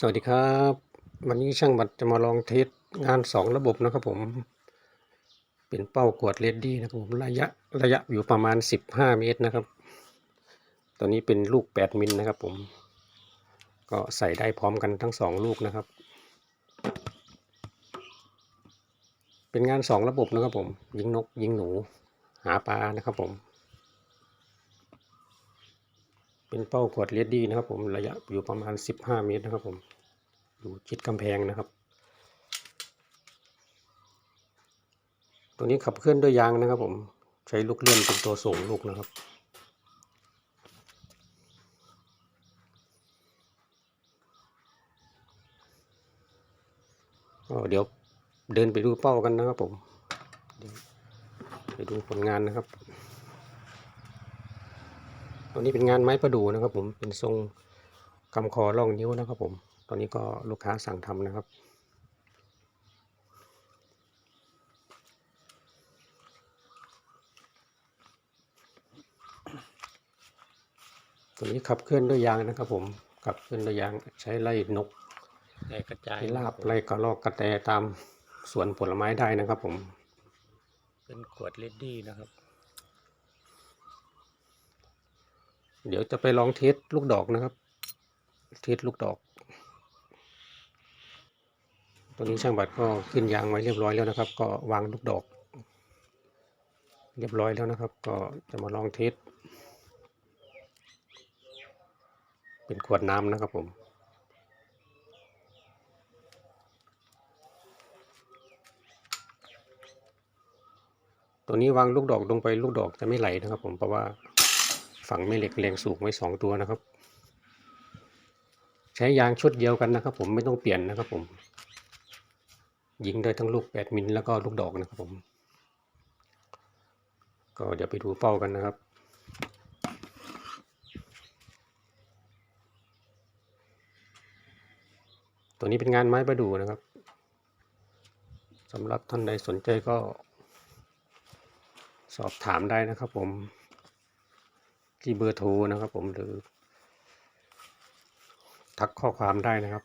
สวัสดีครับ วันนี้ช่างบัตรจะมาลองเทสงานสองระบบนะครับผม เป็นเป้ากวดเลดดี้นะครับผมระยะระยะอยู่ประมาณสิบห้าเมตรนะครับตัวนี้เป็นลูกแปดมิลนะครับผม ก็ใส่ได้พร้อมกันทั้งสองลูกนะครับ เป็นงานสองระบบนะครับผม ยิงนกยิงหนู หาปลานะครับผม เป็นเป้ากวดเลดดี้นะครับผมระยะอยู่ประมาณ 15 เมตรนะครับผมอยู่ชิดกำแพงนะครับ ตัวนี้ขับเคลื่อนด้วยยางนะครับผมใช้ลูกเลื่อนเป็นตัวส่งลูกนะครับเดี๋ยวเดินไปดูเป้ากันนะครับผม ไปดูผลงานนะครับ ตัวนี้เป็นงานไม้ประดู่นะครับ ผมเป็นทรงกำคอร่องนิ้วนะครับ ผมตอนนี้ก็ลูกค้าสั่งทำนะครับ ตัวนี้ขับเคลื่อนด้วยยางนะครับ ผมขับเคลื่อนด้วยยางใช้ไล่นกแต่กระจายไล่ลาบไล่กระรอกกระแตตามสวนผลไม้ได้นะครับ ผม เป็นขวดเลดดี้นะครับ เดี๋ยวจะไปลองเทสลูกดอกนะครับ เทสลูกดอกตัวนี้ช่างบัตรก็ขึ้นยางไว้เรียบร้อยแล้วนะครับ ก็วางลูกดอก เรียบร้อยแล้วนะครับ ก็จะมาลองเทสเป็นขวดน้ำนะครับผมตัวนี้วางลูกดอกลงไปลูกดอกจะไม่ไหลนะครับผมเพราะว่า ฝังแม่เหล็กแรงสูงไว้สองตัวนะครับ ใช้ยางชุดเดียวกันนะครับ ผมไม่ต้องเปลี่ยนนะครับผมยิงได้ทั้งลูกแปดมิลแล้วก็ลูกดอกนะครับผม ก็เดี๋ยวไปดูเป้ากันนะครับตัวนี้เป็นงานไม้ประดู่นะครับสำหรับท่านใดสนใจก็สอบถามได้นะครับผม ที่เบอร์โทรนะครับ ผมหรือ ทักข้อความได้นะครับ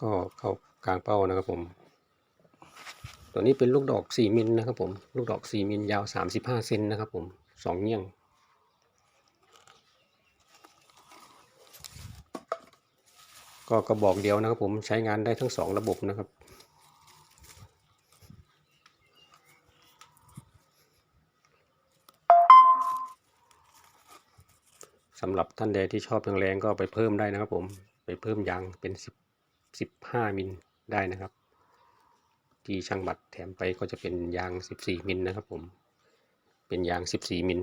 ก็เข้ากลางเป้านะครับ ผม ตัวนี้เป็นลูกดอกสี่มิลนะครับ ผม ลูกดอกสี่มิลยาวสามสิบห้าเซนนะครับ ผมสองเงี้ยงก็กระบอกเดียวนะครับผมใช้งานได้ทั้งสองระบบนะครับ สำหรับท่านใดที่ชอบแรงๆก็ไปเพิ่มได้นะครับ ผมไปเพิ่มยางเป็นสิบสิบห้ามิลได้นะครับ ที่ช่างบัตรแถมไปก็จะเป็นยางสิบสี่มิลนะครับ ผมเป็นยางสิบสี่มิล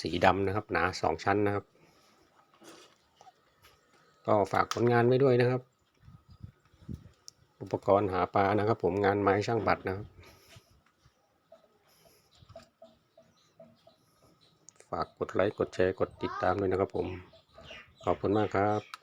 สีดำนะครับ หนาสองชั้นนะครับ ก็ฝากผลงานไว้ด้วยนะครับ อุปกรณ์หาปลานะครับ ผมงานไม้ช่างบัตรนะครับ ฝากกดไลค์กดแชร์กดติดตามด้วยนะครับผม ขอบคุณมากครับ